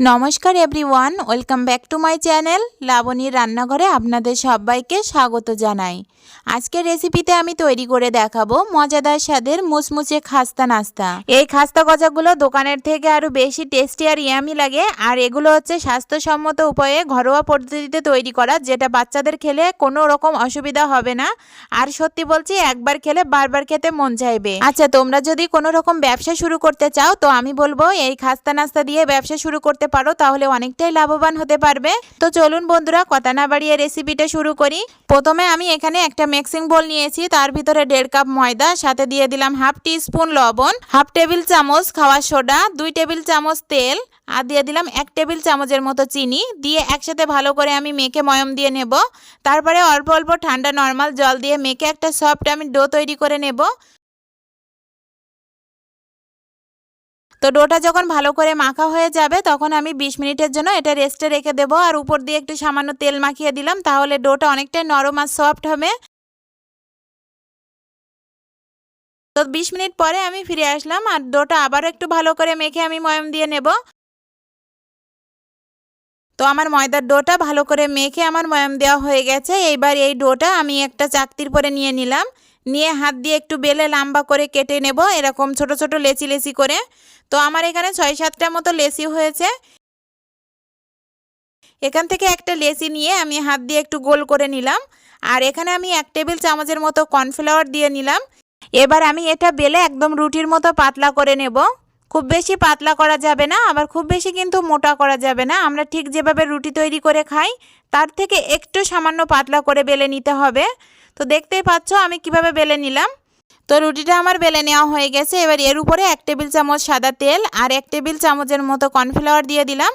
নমস্কার everyone, welcome back to my channel লাবণীর রান্নাঘরে আপনাদের সবাইকে স্বাগত জানাই। আজকের রেসিপিতে আমি তৈরি করে দেখাবো মজাদার স্বাদের মুচমুচে খাস্তা নাস্তা। এই খাস্তা গজাগুলো দোকানের থেকে আরও বেশি টেস্টি আর ইয়ামি লাগে, আর এগুলো হচ্ছে স্বাস্থ্যসম্মত উপায়ে ঘরোয়া পদ্ধতিতে তৈরি করা, যেটা বাচ্চাদের খেলে কোনো রকম অসুবিধা হবে না। আর সত্যি বলছি, একবার খেলে বারবার খেতে মন চাইবে। আচ্ছা তোমরা যদি কোনো রকম ব্যবসা শুরু করতে চাও, তো আমি বলব এই খাস্তা নাস্তা দিয়ে ব্যবসা শুরু করতে পারো, তাহলে অনেকটাই লাভবান হতে পারবে। তো চলুন বন্ধুরা, কথা না বাড়িয়ে রেসিপিটা শুরু করি। প্রথমে আমি এখানে একটা মিক্সিং বোল নিয়েছি, তার ভিতরে দেড় কাপ ময়দা, সাথে দিয়ে দিলাম হাফ টি স্পুন লবণ, হাফ টেবিল চামচ খাওয়ার সোডা, দুই টেবিল চামচ তেল, আর দিয়ে দিলাম এক টেবিল চামচের মতো চিনি, দিয়ে একসাথে ভালো করে আমি মেখে ময়ম দিয়ে নেব। তারপরে অল্প অল্প ঠান্ডা নর্মাল জল দিয়ে মেখে একটা সফট আমি ডো তৈরি করে নেব। তো ডোটা যখন ভালো করে মাখা হয়ে যাবে, তখন আমি ২০ মিনিটের জন্য এটা রেস্টে রেখে দেবো। আর উপর দিয়ে একটু সামান্য তেল মাখিয়ে দিলাম, তাহলে ডোটা অনেকটাই নরম আর সফট হবে। তো ২০ মিনিট পরে আমি ফিরে আসলাম, আর ডোটা আবারও একটু ভালো করে মেখে আমি ময়ম দিয়ে নেব। তো আমার ময়দার ডোটা ভালো করে মেখে আমার ময়াম দেওয়া হয়ে গেছে। এইবার এই ডোটা আমি একটা চাকতির পরে নিয়ে নিলাম। নিয়ে হাত দিয়ে একটু বেলে লম্বা করে কেটে নেব, এরকম ছোট ছোট লেচি লেচি করে। তো আমার এখানে ছয় সাতটা মতো লেচি হয়েছে। এখান থেকে একটা লেচি নিয়ে আমি হাত দিয়ে একটু গোল করে নিলাম। আর এখানে আমি এক টেবিল চামচের মতো কর্নফ্লাওয়ার দিয়ে নিলাম। এবার আমি এটা বেলে একদম রুটির মতো পাতলা করে নেব। খুব বেশি পাতলা করা যাবে না, আবার খুব বেশি কিন্তু মোটা করা যাবে না। আমরা ঠিক যেভাবে রুটি তৈরি করে খাই, তার থেকে একটু সামান্য পাতলা করে বেলে নিতে হবে। তো দেখতেই পাচ্ছ, আমি কীভাবে বেলে নিলাম। তো রুটিটা আমার বেলে নেওয়া হয়ে গেছে। এবার এর উপরে এক টেবিল চামচ সাদা তেল আর এক টেবিল চামচের মতো কর্নফ্লাওয়ার দিয়ে দিলাম।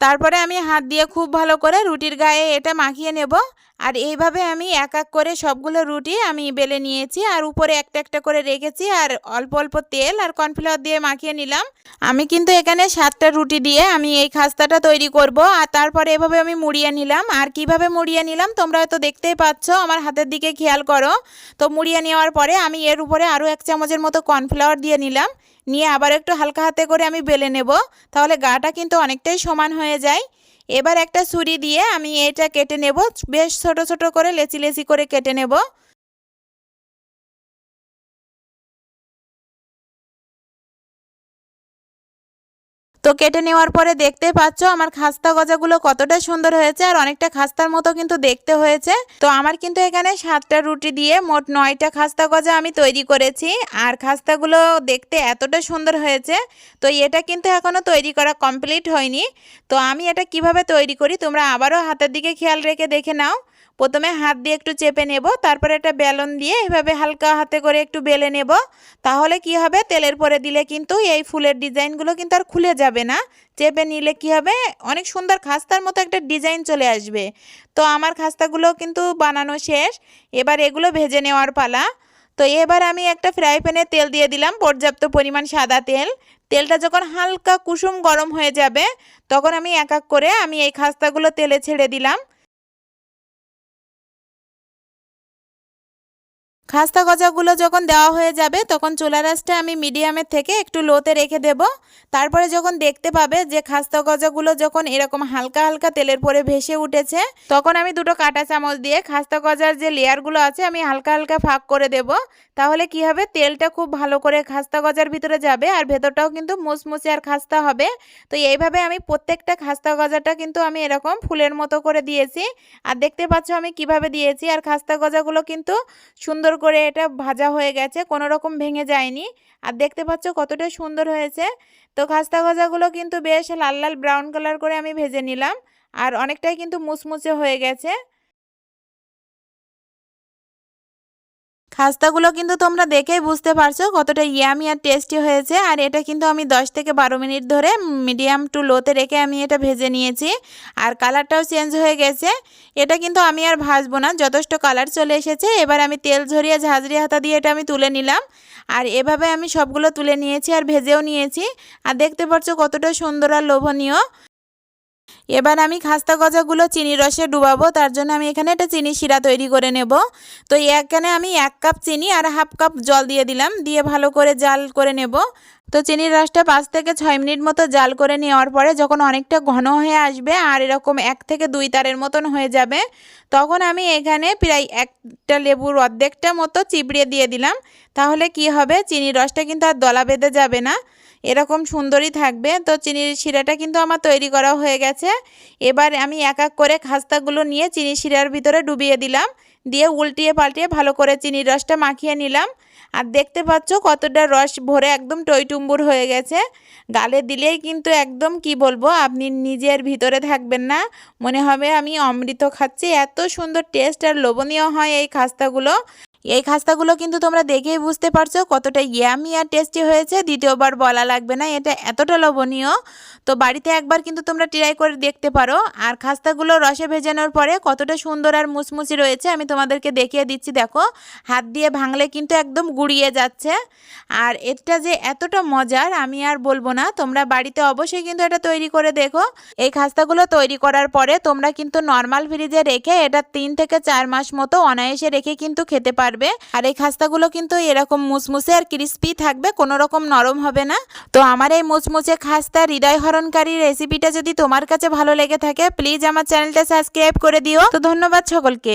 তারপরে আমি হাত দিয়ে খুব ভালো করে রুটির গায়ে এটা মাখিয়ে নেব। আর এইভাবে আমি এক এক করে সবগুলো রুটি আমি বেলে নিয়েছি আর উপরে একটা একটা করে রেখেছি আর অল্প অল্প তেল আর কর্নফ্লাওয়ার দিয়ে মাখিয়ে নিলাম। আমি কিন্তু এখানে সাতটা রুটি দিয়ে আমি এই খাস্তাটা তৈরি করব আর তারপরে এভাবে আমি মুড়িয়ে নিলাম। আর কীভাবে মুড়িয়ে নিলাম তোমরা হয়তো দেখতেই পাচ্ছ, আমার হাতের দিকে খেয়াল করো। তো মুড়িয়ে নেওয়ার পরে আমি এর উপরে আরও এক চামচের মতো কর্নফ্লাওয়ার দিয়ে নিলাম। নিয়ে আবার একটু হালকা হাতে করে আমি বেলে নেব। তাহলে গাটা কিন্তু অনেকটাই সমান হয়ে যায়। এবার একটা ছুরি দিয়ে আমি এটা কেটে নেব। বেশ ছোট ছোট করে লেচি লেচি করে কেটে নেব। তো কেটে নেওয়ার পরে দেখতে পাচ্ছ আমার খাস্তা গজাগুলো কতটা সুন্দর হয়েছে আর অনেকটা খাস্তার মতো কিন্তু দেখতে হয়েছে। তো আমার কিন্তু এখানে সাতটা রুটি দিয়ে মোট নয়টা খাস্তা গজা আমি তৈরি করেছি আর খাস্তাগুলো দেখতে এতটা সুন্দর হয়েছে। তো এটা কিন্তু এখনও তৈরি করা কমপ্লিট হয়নি। তো আমি এটা কীভাবে তৈরি করি তোমরা আবারও হাতের দিকে খেয়াল রেখে দেখে নাও। প্রথমে হাত দিয়ে একটু চেপে নেব, তারপরে একটা বেলন দিয়ে এভাবে হালকা হাতে করে একটু বেলে নেব। তাহলে কি হবে? তেলের পরে দিলে কিন্তু এই ফুলের ডিজাইনগুলো কিন্তু আর খুলে যাবে না। চেপে নিলে কি হবে? অনেক সুন্দর খাস্তার মতো একটা ডিজাইন চলে আসবে। তো আমার খাস্তাগুলো কিন্তু বানানো শেষ। এবার এগুলো ভেজে নেওয়ার পালা। তো এবার আমি একটা ফ্রাই প্যানে তেল দিয়ে দিলাম পর্যাপ্ত পরিমাণ সাদা তেল। তেলটা যখন হালকা কুসুম গরম হয়ে যাবে, তখন আমি এক এক করে আমি এই খাস্তাগুলো তেলে ছেড়ে দিলাম। খাস্তা গজাগুলো যখন দেওয়া হয়ে যাবে, তখন চুলা রাসটা আমি মিডিয়ামের থেকে একটু লোতে রেখে দেব। তারপরে যখন দেখতে পাবে যে খাস্তা গজাগুলো যখন এরকম হালকা হালকা তেলের পরে ভেসে উঠেছে, তখন আমি দুটো কাঁটা চামচ দিয়ে খাস্তা গজার যে লেয়ারগুলো আছে, আমি হালকা হালকা ফাঁক করে দেব। তাহলে কি হবে? তেলটা খুব ভালো করে খাস্তা গজার ভিতরে যাবে আর ভেতরটাও কিন্তু মুচমুচে আর খাস্তা হবে। তো এইভাবে আমি প্রত্যেকটা খাস্তা গজাটা কিন্তু আমি এরকম ফুলের মতো করে দিয়েছি। আর দেখতে পাচ্ছ আমি কীভাবে দিয়েছি। আর খাস্তা গজাগুলো কিন্তু সুন্দর করে এটা ভাজা হয়ে গেছে, কোনো রকম ভেঙে যায়নি। আর দেখতে পাচ্ছ কতটা সুন্দর হয়েছে। তো খাস্তা গজাগুলো কিন্তু বেশ লাল লাল ব্রাউন কালার করে আমি ভেজে নিলাম। আর অনেকটাই কিন্তু মুচমুচে হয়ে গেছে। খাস্তাগুলো কিন্তু তোমরা দেখেই বুঝতে পারছ কতটা ইয়ামি আর টেস্টি হয়েছে। আর এটা কিন্তু আমি 10 থেকে বারো মিনিট ধরে মিডিয়াম টু লোতে রেখে আমি এটা ভেজে নিয়েছি। আর কালারটাও চেঞ্জ হয়ে গেছে। এটা কিন্তু আমি আর ভাজবো না, যথেষ্ট কালার চলে এসেছে। এবার আমি তেল ঝরিয়ে ঝাঁঝরি হাতা দিয়ে এটা আমি তুলে নিলাম। আর এভাবে আমি সবগুলো তুলে নিয়েছি আর ভেজেও নিয়েছি। আর দেখতে পাচ্ছ কতটা সুন্দর আর লোভনীয়। এবার আমি খাস্তা গজাগুলো চিনি রসে ডুবাবো, তার জন্য আমি এখানে একটা চিনি শিরা তৈরি করে নেব। তো এখানে আমি এক কাপ চিনি আর হাফ কাপ জল দিয়ে দিলাম, দিয়ে ভালো করে জাল করে নেব। তো চিনির রসটা পাঁচ থেকে ছয় মিনিট মতো জাল করে নেওয়ার পরে যখন অনেকটা ঘন হয়ে আসবে আর এরকম এক থেকে দুই তারের মতন হয়ে যাবে, তখন আমি এখানে প্রায় একটা লেবুর অর্ধেকটা মতো চিবড়িয়ে দিয়ে দিলাম। তাহলে কি হবে, চিনির রসটা কিন্তু আর দলা বেঁধে যাবে না, এরকম সুন্দরই থাকবে। তো চিনির শিরাটা কিন্তু আমার তৈরি করা হয়ে গেছে। এবার আমি এক এক করে খাস্তাগুলো নিয়ে চিনি শিরার ভিতরে ডুবিয়ে দিলাম। দিয়ে উল্টিয়ে পাল্টিয়ে ভালো করে চিনির রসটা মাখিয়ে নিলাম। আর দেখতে পাচ্ছ কতটা রস ভরে একদম টইটুম্বুর হয়ে গেছে। গালে দিলেই কিন্তু একদম কি বলব, আপনি নিজের ভিতরে থাকবেন না। মনে হবে আমি অমৃত খাচ্ছি। এত সুন্দর টেস্ট আর লোভনীয় হয় এই খাস্তাগুলো। এই খাস্তাগুলো কিন্তু তোমরা দেখেই বুঝতে পারছ কতটা ইয়ামি আর টেস্টি হয়েছে। দ্বিতীয়বার বলা লাগবে না, এটা এতটা লোভনীয়। তো বাড়িতে একবার কিন্তু তোমরা ট্রাই করে দেখতে পারো। আর খাস্তাগুলো রসে ভেজানোর পরে কতটা সুন্দর আর মুচমুচি রয়েছে, আমি তোমাদেরকে দেখিয়ে দিচ্ছি, দেখো। হাত দিয়ে ভাঙলে কিন্তু একদম গুড়িয়ে যাচ্ছে। আর এটা যে এতটা মজার, আমি আর বলব না, তোমরা বাড়িতে অবশ্যই কিন্তু এটা তৈরি করে দেখো। এই খাস্তাগুলো তৈরি করার পরে তোমরা কিন্তু নর্মাল ফ্রিজে রেখে এটা তিন থেকে চার মাস মতো অনায়াসে রেখে কিন্তু খেতে পারবে। আর এই খাস্তাগুলো কিন্তু এরকম মুচমুচে আর ক্রিস্পি থাকবে, কোনো রকম নরম হবে না। তো আমার এই মুচমুচে খাস্তা হৃদয় হরণকারী রেসিপিটা যদি তোমার কাছে ভালো লেগে থাকে প্লিজ আমার চ্যানেলটা সাবস্ক্রাইব করে দিও। তো ধন্যবাদ সকলকে।